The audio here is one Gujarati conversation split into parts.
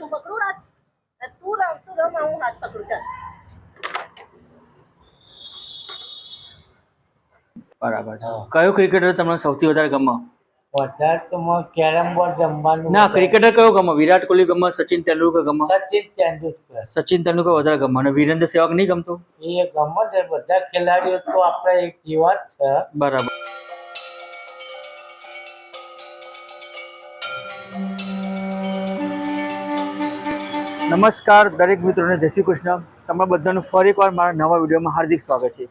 શું પકડું હાથ તું રમ તું રમ? હું હાથ પકડું ચાલ. બરાબર. કયો ક્રિકેટર તમને સૌથી વધારે ગમે? વધારે તો મને કેરમ બોર્ડ રમવાનું ના ક્રિકેટર કયો ગમે? વિરાટ કોહલી ગમે સચિન તેંડુલકર ગમે? સચિન તેંડુલકર. સચિન તેંડુલકર વધારે ગમે. અને વિરેન્દ્ર સહેવાગ નહીં ગમતો? એ ગમે બધા ખેલાડીઓ તો આપણા એક જેવા છે. બરાબર. નમસ્કાર દરેક મિત્રોને જય શ્રી કૃષ્ણ. તમારા બધાનું ફરી એકવાર મારા નવા વિડીયોમાં હાર્દિક સ્વાગત છે.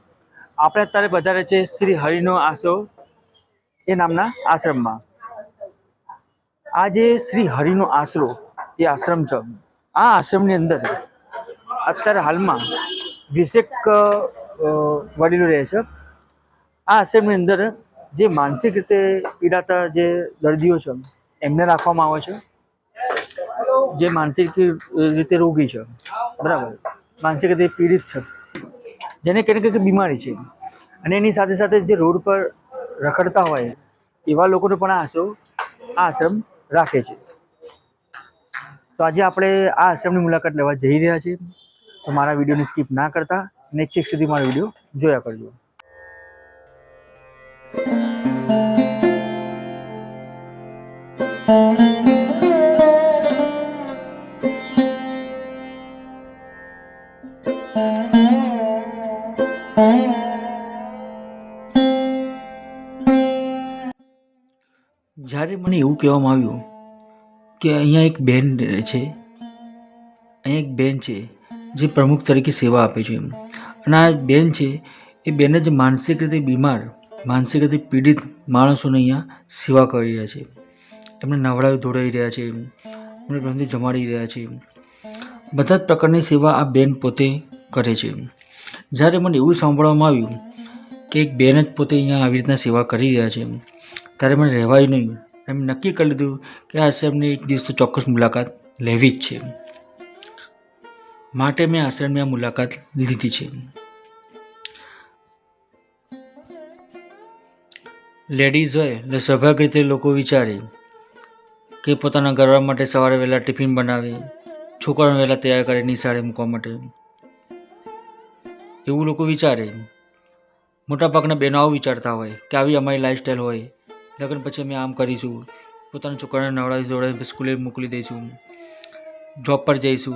આપણે અત્યારે વધારે છે શ્રી હરિનો આશરો એ નામના આશ્રમમાં. આ જે શ્રી હરિનો આશરો એ આશ્રમ છે. આ આશ્રમની અંદર અત્યારે હાલમાં વીસેક વડીલો રહે છે. આ આશ્રમની અંદર જે માનસિક રીતે પીડાતા જે દર્દીઓ છે એમને રાખવામાં આવે છે. જે માનસિક રીતે રોગી છે. બરાબર? માનસિક રીતે પીડિત છે. જેને કંઈક કંઈક બીમારી છે. અને એની સાથે સાથે જે રોડ પર રખડતા હોય, એવા લોકોને પણ આ આ આશ્રમ રાખે છે. તો આજે આપણે આ આશ્રમની મુલાકાત લેવા જઈ રહ્યા છીએ. તો મારા વિડીયોને સ્કીપ ના કરતા. અને છેક સુધી મારો વીડિયો જોયા કરજો. જ્યારે મને એવું કહેવામાં આવ્યું કે અહીંયા એક બેન છે, અહીંયા એક બેન છે જે પ્રમુખ તરીકે સેવા આપે છે અને આ બેન છે, એ બેન જ માનસિક રીતે બીમાર, માનસિક રીતે પીડિત માણસોને અહીંયા સેવા કરી રહ્યા છે. એમને નવડાવી ધોડાવી રહ્યા છે, એમને પ્રેમથી જમાડી રહ્યા છે. બધા જ પ્રકારની સેવા આ બેન પોતે કરે છે. જ્યારે મને એવું સાંભળવામાં આવ્યું કે એક બેન જ પોતે અહીંયા આવી રીતના સેવા કરી રહ્યા છે ત્યારે મને રહેવાયું નહીં. એમ નક્કી કરી લીધું કે આ આશ્રમની એક દિવસ તો ચોક્કસ મુલાકાત લેવી જ છે. માટે મેં આશ્રમની આ મુલાકાત લીધી છે. લેડીઝ હોય એટલે સ્વાભાવિક રીતે લોકો વિચારે કે પોતાના ગરવા માટે સવારે વહેલા ટિફિન બનાવે છોકરાઓને વહેલા તૈયાર કરે નિશાળે મૂકવા માટે. એવું લોકો વિચારે. મોટાભાગના બહેનો આવું વિચારતા હોય કે આવી અમારી લાઈફસ્ટાઈલ હોય. લગ્ન પછી અમે આમ કરીશું. પોતાના છોકરાને નવડાવી દોડાવી સ્કૂલે મોકલી દઈશું. જોબ પર જઈશું.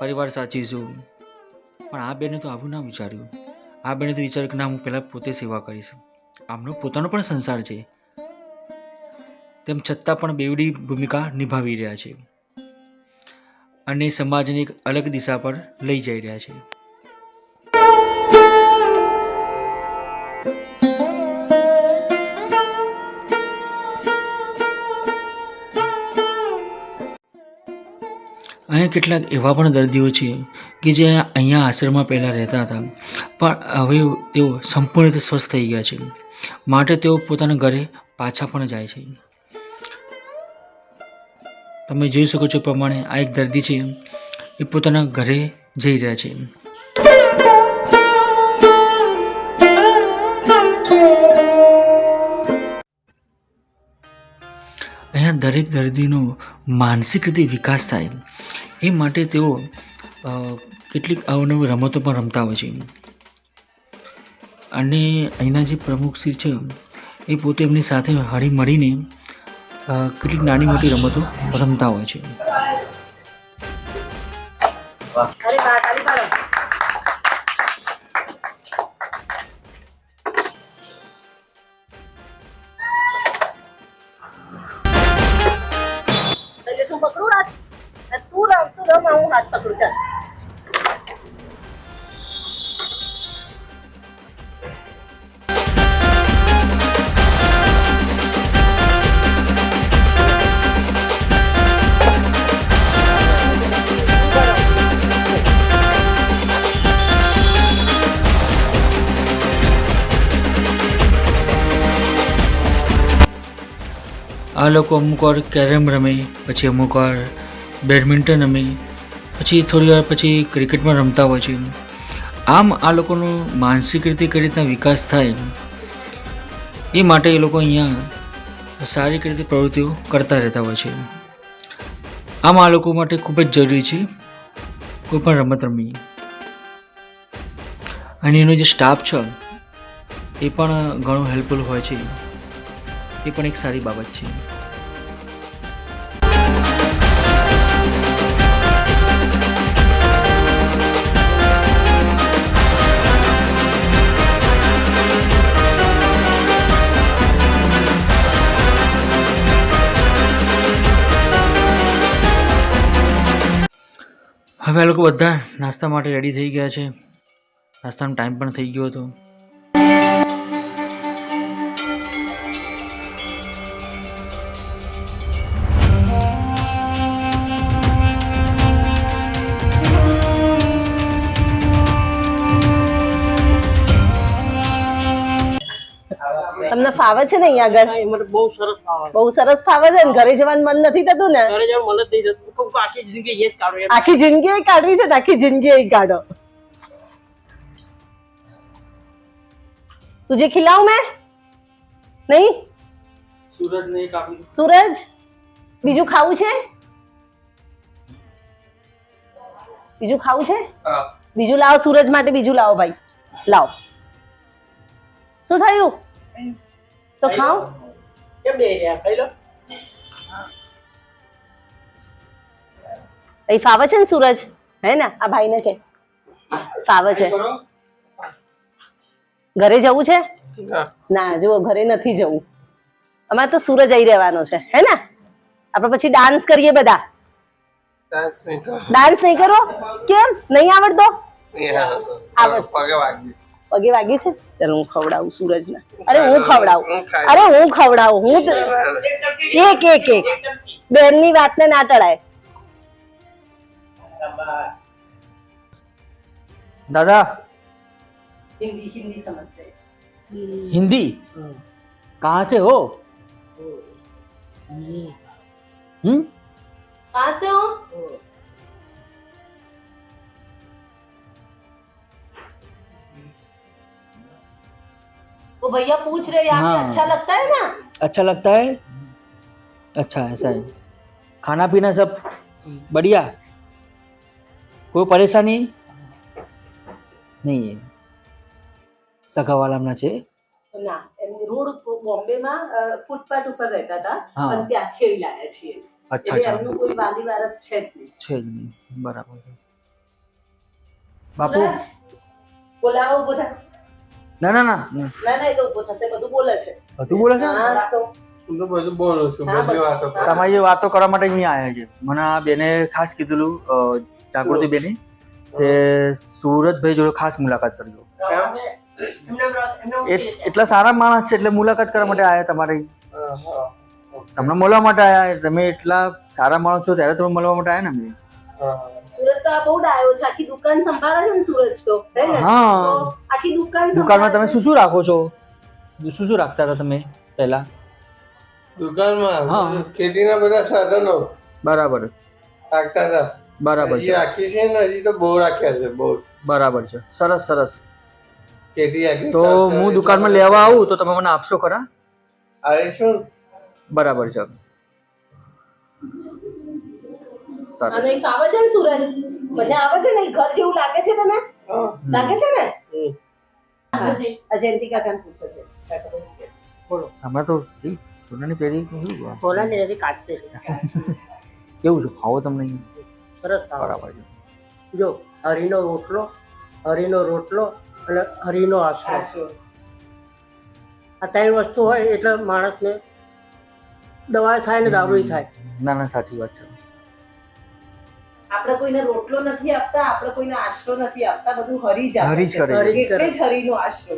પરિવાર સાચીશું પણ આ બેને તો આવું ના વિચાર્યું. આ બેને તો વિચાર્યું કે ના, હું પહેલાં પોતે સેવા કરીશ. આમનો પોતાનો પણ સંસાર છે. તેમ છતાં પણ બેવડી ભૂમિકા નિભાવી રહ્યા છે. અને સમાજને એક અલગ દિશા પર લઈ જઈ રહ્યા છે. અહીંયા કેટલાક એવા પણ દર્દીઓ છે કે જે અહીંયા આશ્રમમાં પહેલાં રહેતા હતા. પણ હવે તેઓ સંપૂર્ણ રીતે સ્વસ્થ થઈ ગયા છે. માટે તેઓ પોતાના ઘરે પાછા પણ જાય છે. તમે જોઈ શકો છો પ્રમાણે આ એક દર્દી છે એ પોતાના ઘરે જઈ રહ્યા છે. અહીંયા દરેક દર્દીનો માનસિક રીતે વિકાસ થાય. એ માટે તેઓ કેટલીક અવનવી રમતો પણ રમતા હોય છે. અને અહીંના જે પ્રમુખ શ્રી છે, એ પોતે એમની સાથે હળી મળીને કેટલીક નાની મોટી રમતો રમતા હોય છે. હાથ પકડું ચાલ. આ લોકો અમુક વાર કેરમ રમે પછી અમુક વાર બેડમિન્ટન રમે પછી થોડી વાર પછી ક્રિકેટમાં રમતા હોય છે. આમ આ લોકોનો માનસિક રીતે કઈ રીતના વિકાસ થાય, એ માટે એ લોકો અહીંયા શારીરિક રીતે પ્રવૃત્તિઓ કરતા રહેતા હોય છે. આમ આ લોકો માટે ખૂબ જ જરૂરી છે કોઈ પણ રમત રમવી. અને એનો જે સ્ટાફ છે, એ પણ ઘણો હેલ્પફુલ હોય છે. એ પણ એક સારી બાબત છે. હવે લોકો બધા નાસ્તા માટે રેડી થઈ ગયા છે. નાસ્તાનો ટાઈમ પણ થઈ ગયો હતો. ફાવે છે ને અહીંયા આગળ મને બહુ સરસ આવે બહુ સરસ ફાવે છે ને ઘરે જવાનું મન નથી થતું ને ઘરે જવાનું મને જ નહીં થતું કહું કે આખી જિંદગી એ જ કાઢો એમ આખી જિંદગી એ કાઢવી છે ને આખી જિંદગી એ કાઢો तुझे खिलाऊं मैं नहीं સૂરજ ને કાપી सूरज બીજું ખાવું છે બીજું ખાવું છે બીજું લાવો સૂરજ માટે બીજું લાવો ભાઈ લાવો શું થયું તો ખાઓ કેમ બે રહ્યા ખાઈ લો એ ફાવે છે ને સૂરજ હે ને આ ભાઈને કે ફાવે છે ઘરે જવું છે ના જો ઘરે નથી જવું અમારે તો સૂરજ આવી રહેવાનો છે હે ને આપણે પછી ડાન્સ કરીએ બધા ડાન્સ નહીં કરવો કેમ નહીં આવડતો આવડતો પગે વાગી પગે વાગ્યું છે ચાલો હું ખવડાવું સૂરજને અરે હું ખવડાવું અરે હું ખવડાવું હું તો- એક એક એક બેનની વાતને ના ટળાય દાદા हिंदी हिंदी समझते हिंदी कहाँ से हो हम्म कहाँ से हो वो भैया पूछ रहे यहाँ पे हाँ। अच्छा लगता है ना अच्छा लगता है अच्छा ऐसा है खाना पीना सब बढ़िया कोई परेशानी नहीं है સગાવાલાના છે ના એમ રોડ બોમ્બેમાં ફૂટપાથ ઉપર રહેતા હતા હા. પણ ત્યાંથી અહીં લાયા છીએ અચ્છા એટલે અચ્છા એમનું કોઈ વાલી વારસ છે જ નહીં છે જ નહીં બરાબર છે બાપુ સૂરજ, બોલાવો ઉભો થા ના ના ના. ના. ના એ તો ઊભો થશે બધું બોલે છે. બધું બોલે છે? હા તો. હું તો બધું બોલું છું બધી વાતો તમારી વાતો કરવા માટે અહીંયા આવ્યા છે. મને આ બેને ખાસ કીધેલું જાગૃતિ બેને કે સુરતભાઈ જોડે ખાસ મુલાકાત કરજો. એટલા સારા માણસ છે એટલે મુલાકાત કરવા માટે આવ્યા તમારે. તમને મળવા માટે આવ્યા તમે એટલા સારા માણસ છો ત્યારે તમે મળવા માટે આવ્યા ને અમે. હા. સુરજ તો આ બહુ ડાયો છે. આખી દુકાન સંભાળે છે ને સુરત તો હે ને? હા. આખી દુકાન દુકાનમાં તમે શું શું રાખો છો? શું શું રાખતા હતા તમે પહેલા? દુકાનમાં હા. ખેતીના બધા સાધનો બરાબર. રાખતા હતા. બરાબર હજી છે. રાખી છે ને હજી તો બહુ રાખ્યા છે બહુ. બરાબર છે. સરસ સરસ. ખેતી આખી તો હું દુકાનમાં લેવા આવું તો તમે મને આપશો ખરા? આવીશું. બરાબર છે. અને ફાવે છે ને સુરજ? મજા આવે છે ને? ઘર જેવું લાગે છે તને? લાગે છે ને? હમ. આ જયંતિ છે. બોલો હમણાં તો સોનાની પેઢી કેવું આ? બોલાને કાઢતે કેવું છે? ખાવો તમને સરસ બરાબર જો હરીનો રોટલો હરીનો રોટલો અને હરીનો આશરો. આ ત્રણ વસ્તુ હોય એટલે માણસને દવા થાય ને દારૂ થાય. ના ના સાચી વાત છે. આપણે કોઈને રોટલો નથી આપતા આપણે કોઈને આશરો નથી આપતા બધું હરી જ હરી જ કરે એટલે જ હરીનો આશરો.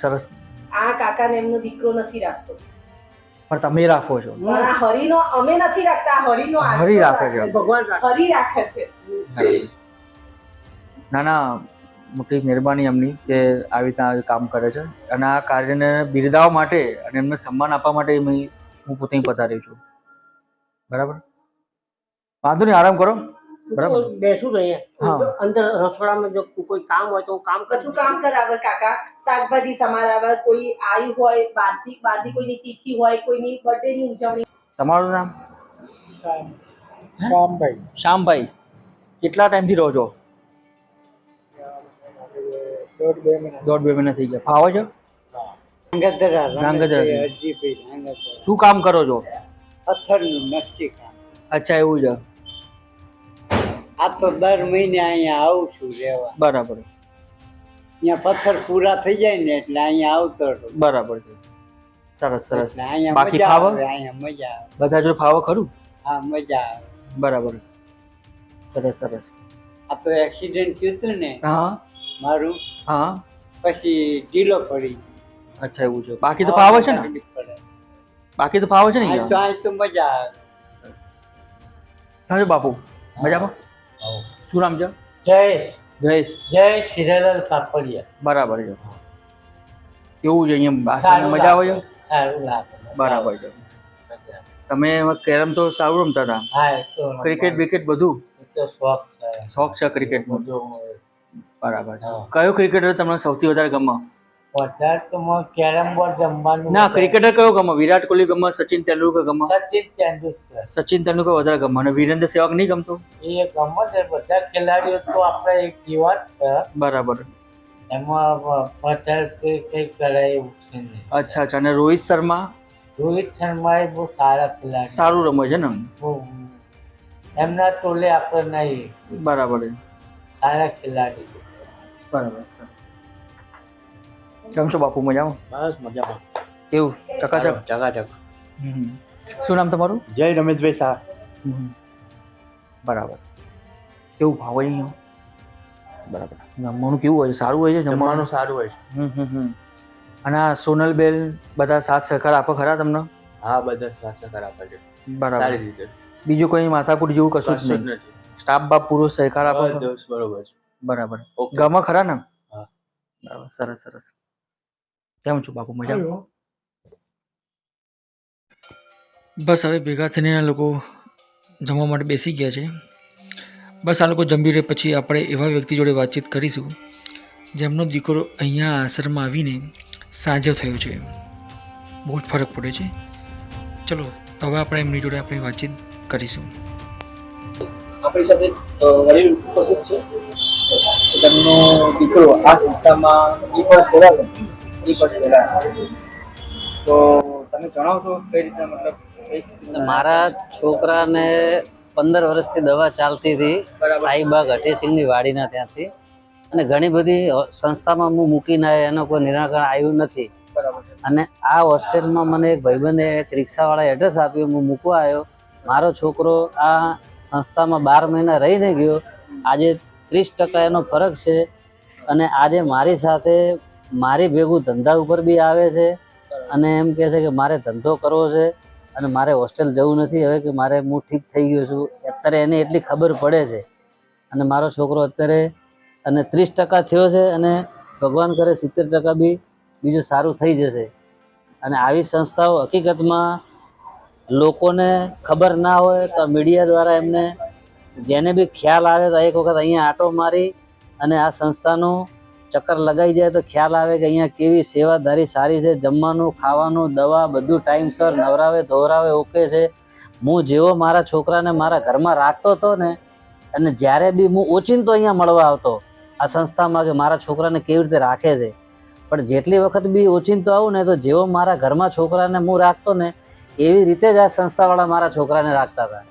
સરસ. આ કાકાને એમનો દીકરો નથી રાખતો. પણ તમે રાખો છો. પણ આ હરીનો અમે નથી રાખતા હરીનો આશરો હરી રાખે છે. ભગવાન હરી રાખે છે. ના ના મોટી મહેરબાની એમની કે આવી રીતના કામ કરે છે. અને આ કાર્યને બિરદાવવા માટે અને એમને સન્માન આપવા માટે હું પોતે પધારી છું. બરાબર? વાંધો નહીં આરામ કરો. બરાબર. બેસું છું અહીંયા. અંદર રસોડામાં જો કોઈ કામ હોય તો હું કામ બધું કામ કરાવે કાકા. શાકભાજી સમારાવે કોઈ આવ્યું હોય બહારથી બહારથી કોઈની તિથિ હોય કોઈની બર્થડે ની ઉજવણી. તમારું નામ? શ્યામભાઈ શ્યામભાઈ કેટલા ટાઈમથી રહો છો? દોઢ બે મહિના. થઈ ગયા. ફાવો છો? શું કામ કરો છો? પથ્થરનું નકશી કામ. અચ્છા એવું છે. આ તો દર મહિને અહીંયા આવું છું રહેવા. બરાબર. અહીંયા પથ્થર પૂરા થઈ જાય ને એટલે અહીંયા આવતો. બરાબર છે. સરસ સરસ. અહીંયા બાકી ફાવો? અહીંયા મજા આવે. બધા જો ફાવો ખરું? હા મજા આવે. બરાબર. સરસ સરસ. આ તો એક્સિડન્ટ થયું હતું ને હા. મારું. હા. પછી ઢીલો પડી અચ્છા એવું છે. બાકી તો ફાવો છે ને? બાકી તો ફાવો છે ને અહીંયા? તો મજા આવે. હા બાપુ. મજામાં? શું નામ છે? જય જયેશ જય હિરેલાલ કાપડિયા. બરાબર છે. કેવું છે અહીંયા મજા આવે છે? સારું લાગે. બરાબર છે. તમે કેરમ તો સારું રમતા હતા? ક્રિકેટ વિકેટ બધું? શોખ છે. ક્રિકેટ ક્રિકેટનો? બરાબર કયો ક્રિકેટર તમને સૌથી વધારે ગમે? વધારે તો કેરમ બોર્ડ રમવાનું ના ક્રિકેટર કયો ગમે? વિરાટ કોહલી ગમે સચિન તેંડુલકર ગમે? સચિન તેંડુલકર. સચિન તેંડુલકર વધારે ગમે. અને વીરેન્દ્ર સહેવાગ નહીં ગમતો? એ ગમે છે બધા ખેલાડીઓ તો આપણે એક જીવન છે. બરાબર. એમાં વધારે કંઈ કરાય એવું છે અચ્છા અચ્છા. અને રોહિત શર્મા? રોહિત શર્મા એ બહુ સારા ખેલાડી. સારું રમે છે ને એમના ટોલે આપણે નહીં. બરાબર. છે સારા ખેલાડી. બરાબર સર. કેમ છો બાપુ મજામાં બસ મજામાં કેવું ચકાચક ચકાચક. શું નામ તમારું જય રમેશભાઈ શાહ બરાબર કેવું ભાવ હોય અહીંયા બરાબર જમવાનું કેવું હોય સારું હોય છે જમવાનું સારું હોય હમ અને આ સોનલબેન બધા સાથ સહકાર આપો ખરા તમને હા બધા સાથ સહકાર આપે છે બરાબર બીજું કોઈ માથાકૂટ જેવું કશું જ નહીં સ્ટાફ બાપ પૂરો સહકાર આપો છો? બરોબર બરાબર ઓકે ગમે ખરા ને હા. બરાબર સરસ સરસ કેમ છો બાપુ? મજા બસ હવે ભેગા થઈને આ લોકો જમવા માટે બેસી ગયા છે. બસ આ લોકો જમી રહે પછી આપણે એવા વ્યક્તિ જોડે વાતચીત કરીશું જેમનો દીકરો અહીંયા આશ્રમમાં આવીને સાજો થયો છે. બહુ જ ફરક પડે છે. ચલો તો હવે આપણે એમની જોડે આપણે વાતચીત કરીશું. આપણી સાથે વડીલ ઉપસ્થિત છે. તેમનો દીકરો આ સંસ્થામાં એક વર્ષ પહેલા એક વર્ષ પહેલા તો તમે જણાવશો કઈ રીતના મતલબ મારા છોકરાને પંદર વર્ષથી દવા ચાલતી હતી. સાઈબાગ હઠીસિંહની વાડીના ત્યાંથી. અને ઘણી બધી સંસ્થામાં હું મૂકીને આવ્યો, એનો કોઈ નિરાકરણ આવ્યું નથી. અને આ હોસ્ટેલમાં મને એક ભાઈબંધે એક રિક્ષાવાળા એડ્રેસ આપ્યું હું મૂકવા આવ્યો મારો છોકરો આ સંસ્થામાં બાર મહિના રહીને ગયો. આજે ત્રીસ ટકા એનો ફરક છે. અને આજે મારી સાથે મારી ભેગું ધંધા ઉપર બી આવે છે અને એમ કહે છે કે મારે ધંધો કરવો છે અને મારે હોસ્ટેલ જવું નથી હવે કે મારે હું ઠીક થઈ ગયો છું. અત્યારે એને એટલી ખબર પડે છે. અને મારો છોકરો અત્યારે અને ત્રીસ ટકા થયો છે અને ભગવાન કરે સિત્તેર ટકા બી બીજું સારું થઈ જશે. અને આવી સંસ્થાઓ હકીકતમાં લોકોને ખબર ના હોય તો મીડિયા દ્વારા એમને જેને બી ખ્યાલ આવે તો એક વખત અહીંયા આંટો મારી અને આ સંસ્થાનું ચક્કર લગાવી જાય તો ખ્યાલ આવે કે અહીંયા કેવી સેવાદારી સારી છે, જમવાનું, ખાવાનું, દવા બધું ટાઈમસર નવરાવે, ધોવરાવે, ઓકે છે. હું જેવો મારા છોકરાને મારા ઘરમાં રાખતો હતો ને, અને જ્યારે બી હું ઓચિંતો અહીંયા મળવા આવતો, આ સંસ્થામાં કે મારા છોકરાને કેવી રીતે રાખે છે. પણ જેટલી વખત બી ઓચિંતો આવું ને, તો જેવો મારા ઘરમાં છોકરાને હું રાખતો ને, એવી રીતે જ આ સંસ્થાવાળા મારા છોકરાને રાખતા હતા.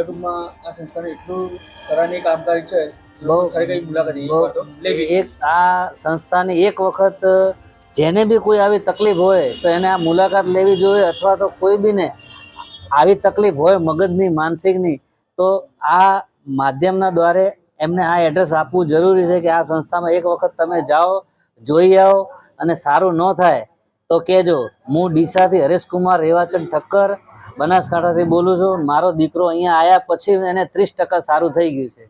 ટૂંકમાં આ સંસ્થાનું એટલું સરાહનીય કામકાજ છે બહુ ખરેખર મુલાકાત લેવી એક આ સંસ્થાની એક વખત જેને બી કોઈ આવી તકલીફ હોય તો એને આ મુલાકાત લેવી જોઈએ અથવા તો કોઈ બીને આવી તકલીફ હોય મગજની માનસિકની તો આ માધ્યમના દ્વારે એમને આ એડ્રેસ આપવું જરૂરી છે કે આ સંસ્થામાં એક વખત તમે જાઓ જોઈ આવો અને સારું ન થાય તો કહેજો હું ડીસાથી હરેશકુમાર રેવાચંદ ઠક્કર બનાસકાંઠાથી બોલું છું. મારો દીકરો અહીંયા આવ્યા પછી એને ત્રીસ ટકા સારું થઈ ગયું છે.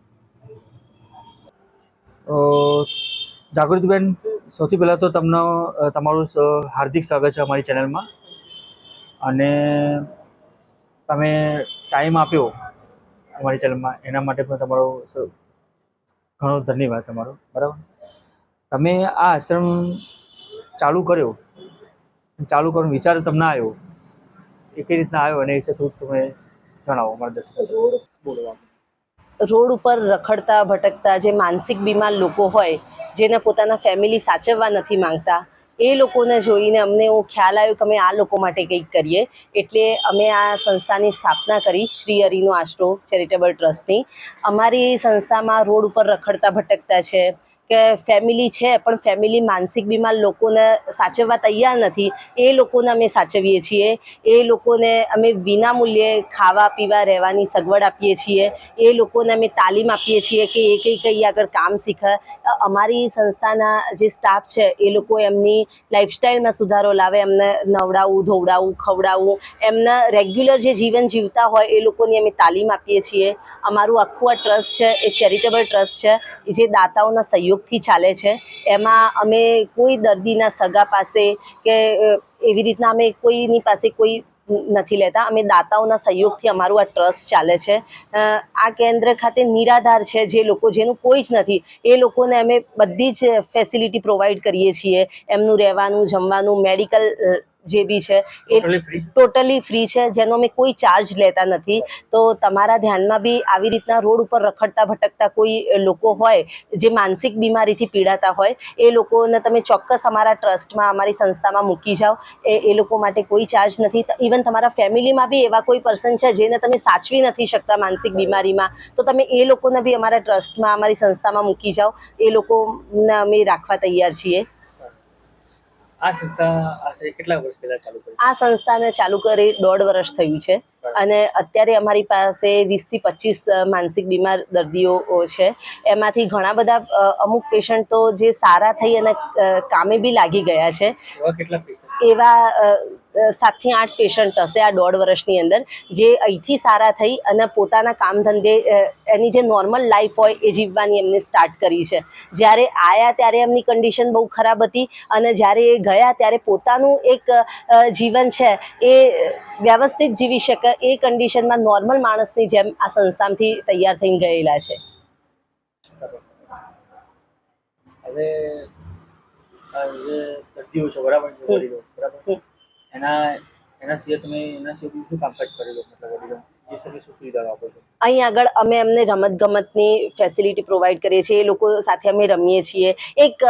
જાગૃતિબેન, સૌથી પહેલાં તો તમને તમારું હાર્દિક સ્વાગત છે અમારી ચેનલમાં. અને તમે ટાઈમ આપ્યો અમારી ચેનલમાં, એના માટે પણ તમારો ઘણો ધન્યવાદ તમારો. બરાબર? તમે આ આશ્રમ ચાલુ કર્યો. ચાલુ કરવાનો વિચાર તમને આવ્યો. એ રીતના આવ્યો અને એ વિશે થોડુંક તમે જણાવો અમારા રોડ ઉપર રખડતા, ભટકતા જે માનસિક બીમાર લોકો હોય, જેને પોતાના ફેમિલી સાચવવા નથી માંગતા, એ લોકોને જોઈને અમને એવો ખ્યાલ આવ્યો કે અમે આ લોકો માટે કંઈક કરીએ. એટલે અમે આ સંસ્થાની સ્થાપના કરી શ્રી હરિનો આશરો ચેરિટેબલ ટ્રસ્ટની. અમારી સંસ્થામાં રોડ ઉપર રખડતા, ભટકતા છે. કે ફેમિલી છે, પણ ફેમિલી માનસિક બીમાર લોકોને સાચવવા તૈયાર નથી. એ લોકોને અમે સાચવીએ છીએ. એ લોકોને અમે વિના મૂલ્યે ખાવા, પીવા, રહેવાની સગવડ આપીએ છીએ. એ લોકોને અમે તાલીમ આપીએ છીએ કે એ કઈ કઈ આગળ કામ શીખે. અમારી સંસ્થાના જે સ્ટાફ છે, એ લોકો એમની લાઈફસ્ટાઈલમાં સુધારો લાવે. એમને નવડાવવું ધોવડાવવું ખવડાવવું એમને રેગ્યુલર જે જીવન જીવતા હોય, એ લોકોની અમે તાલીમ આપીએ છીએ. અમારું આખું આ ટ્રસ્ટ છે, એ ચેરિટેબલ ટ્રસ્ટ છે, જે દાતાઓના સહયોગથી ચાલે છે. એમાં અમે કોઈ દર્દીના સગા પાસે કે એવી રીતના અમે કોઈની પાસે કોઈ નથી લેતા. અમે દાતાઓના સહયોગથી અમારું આ ટ્રસ્ટ ચાલે છે. આ કેન્દ્ર ખાતે નિરાધાર છે જે લોકો, જેનું કોઈ જ નથી. એ લોકોને અમે બધી જ ફેસિલિટી પ્રોવાઈડ કરીએ છીએ. એમનું રહેવાનું, જમવાનું, મેડિકલ જે બી છે. એ ટોટલી ફ્રી છે. જેનો અમે કોઈ ચાર્જ લેતા નથી. તો તમારા ધ્યાનમાં બી આવી રીતના રોડ ઉપર રખડતા ભટકતા કોઈ લોકો હોય જે માનસિક બીમારીથી પીડાતા હોય એ લોકોને તમે ચોક્કસ અમારા ટ્રસ્ટમાં અમારી સંસ્થામાં મૂકી જાઓ. એ એ લોકો માટે કોઈ ચાર્જ નથી. ઇવન તમારા ફેમિલીમાં બી એવા કોઈ પર્સન છે જેને તમે સાચવી નથી શકતા માનસિક બીમારીમાં તો તમે એ લોકોને બી અમારા ટ્રસ્ટમાં અમારી સંસ્થામાં મૂકી જાઓ. એ લોકોને અમે રાખવા તૈયાર છીએ. આ સંસ્થા આશરે કેટલા વર્ષ પહેલા ચાલુ કરી? આ સંસ્થાને ચાલુ કરી દોઢ વર્ષ થયું છે. અને અત્યારે અમારી પાસે વીસથી પચીસ માનસિક બીમાર દર્દીઓ છે. એમાંથી ઘણા બધા અમુક પેશન્ટ તો જે સારા થઈ અને કામે બી લાગી ગયા છે. એવા સાતથી આઠ પેશન્ટ હશે આ દોઢ વર્ષની અંદર જે અહીંથી સારા થઈ અને પોતાના કામ ધંધે એની જે નોર્મલ લાઈફ હોય એ જીવવાની એમને સ્ટાર્ટ કરી છે. જ્યારે આવ્યા ત્યારે એમની કન્ડિશન બહુ ખરાબ હતી અને જ્યારે એ ગયા ત્યારે પોતાનું એક જીવન છે એ વ્યવસ્થિત જીવી શકે એ કન્ડિશનમાં નોર્મલ માણસની જેમ આ સંસ્થામાંથી તૈયાર થઈને ગયેલા છે. હવે આ જે દર્દીઓ છે બરાબર બરાબર. એના એના સિવાય તમે એના સિવાય બીજું શું કામકાજ કરેલું મતલબ વડીલો અહીં આગળ અમે એમને રમત ગમતની ફેસિલિટી પ્રોવાઈડ કરીએ છીએ, એ લોકો સાથે અમે રમીએ છીએ. એક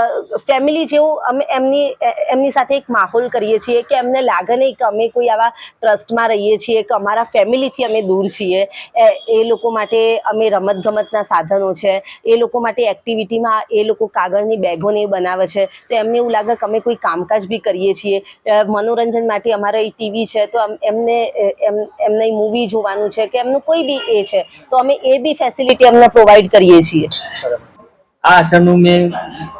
ફેમિલી જેવું અમે એમની એમની સાથે એક માહોલ કરીએ છીએ કે એમને લાગે નહીં કે અમે કોઈ આવા ટ્રસ્ટમાં રહીએ છીએ કે અમારા ફેમિલીથી અમે દૂર છીએ. એ એ લોકો માટે અમે રમત ગમતના સાધનો છે. એ લોકો માટે એક્ટિવિટીમાં એ લોકો કાગળની બેગોને એ બનાવે છે. તો એમને એવું લાગે કે અમે કોઈ કામકાજ બી કરીએ છીએ. મનોરંજન માટે અમારા ટીવી છે તો એમને એમ, એમને મૂવી જોવાનું છે કે એમનું કોઈ બી એ છે તો અમે એ બી ફેસિલિટી અમને પ્રોવાઈડ કરીએ છીએ. આ આશ્રમનું મેં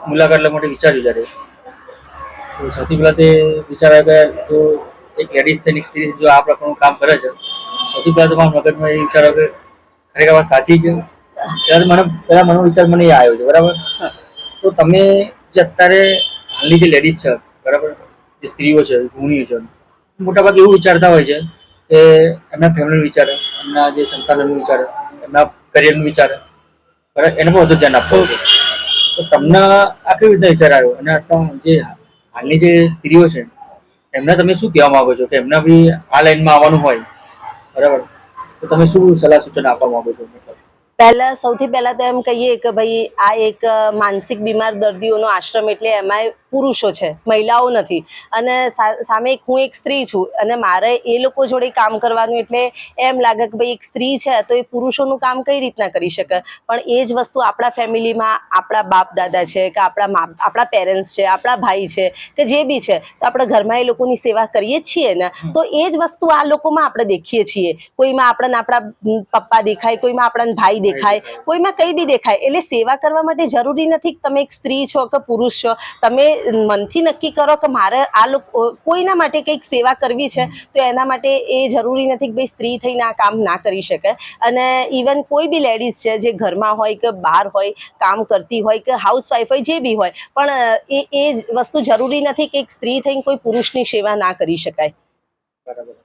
મુલાકાત લેવા માટે વિચાર્યું જ્યારે તો સૌથી પહેલાં તે વિચાર આવ્યો કે જો એક લેડીઝ થઈને એક સ્ત્રી જો આ પ્રકારનું કામ કરે છે સૌથી પહેલાં તો મારા મગજમાં એ વિચાર આવ્યો કે ખરેખર વાત સાચી છે. ત્યારે મને પહેલાં મને વિચાર મને એ આવ્યો છે બરાબર? તો તમે જે અત્યારે હાલની જે લેડીઝ છે બરાબર? જે સ્ત્રીઓ છે ગુણીઓ છે મોટાભાગે એવું વિચારતા હોય છે કે એમના ફેમિલીનું વિચારે, એમના જે સંતાનોનું વિચારે, એમના કરિયરનું વિચારે. બરાબર? એને પણ વધુ ધ્યાન આપવું જોઈએ. તો તમને આ કેવી રીતના વિચાર આવ્યો? અને અત્યારે જે હાલની જે સ્ત્રીઓ છે, એમને તમે શું કહેવા માંગો છો? કે એમના બી આ લાઈનમાં આવવાનું હોય. બરાબર? તો તમે શું સલાહ સૂચન આપવા માંગો છો? મતલબ પહેલા સૌથી પહેલા તો એમ કહીએ કે ભાઈ આ એક માનસિક બીમાર દર્દીઓનો આશ્રમ એટલે એમાંય પુરુષો છે મહિલાઓ નથી. અને સામે હું એક સ્ત્રી છું અને મારે એ લોકો જોડે કામ કરવાનું એટલે એમ લાગે કે ભાઈ એક સ્ત્રી છે તો એ પુરુષોનું કામ કઈ રીતના કરી શકે? પણ એ જ વસ્તુ આપણા ફેમિલીમાં આપણા બાપ દાદા છે કે આપણા મા આપણા પેરેન્ટ્સ છે આપણા ભાઈ છે કે જે બી છે તો આપણે ઘરમાં એ લોકોની સેવા કરીએ છીએ ને તો એ જ વસ્તુ આ લોકોમાં આપણે દેખીએ છીએ. કોઈમાં આપણને આપણા પપ્પા દેખાય કોઈમાં આપણને ભાઈ દેખાય કોઈમાં કઈ બી દેખાય. એટલે સેવા કરવા માટે જરૂરી નથી કે તમે એક સ્ત્રી છો કે પુરુષ છો. તમે મનથી નક્કી કરો કે મારે આ લોકો કોઈના માટે કંઈક સેવા કરવી છે તો એના માટે એ જરૂરી નથી કે ભાઈ સ્ત્રી થઈને આ કામ ના કરી શકે. અને ઇવન કોઈ બી લેડીઝ છે જે ઘરમાં હોય કે બહાર હોય કામ કરતી હોય કે હાઉસવાઈફ હોય જે બી હોય પણ એ એ વસ્તુ જરૂરી નથી કે એક સ્ત્રી થઈને કોઈ પુરુષની સેવા ના કરી શકાય. બરાબર.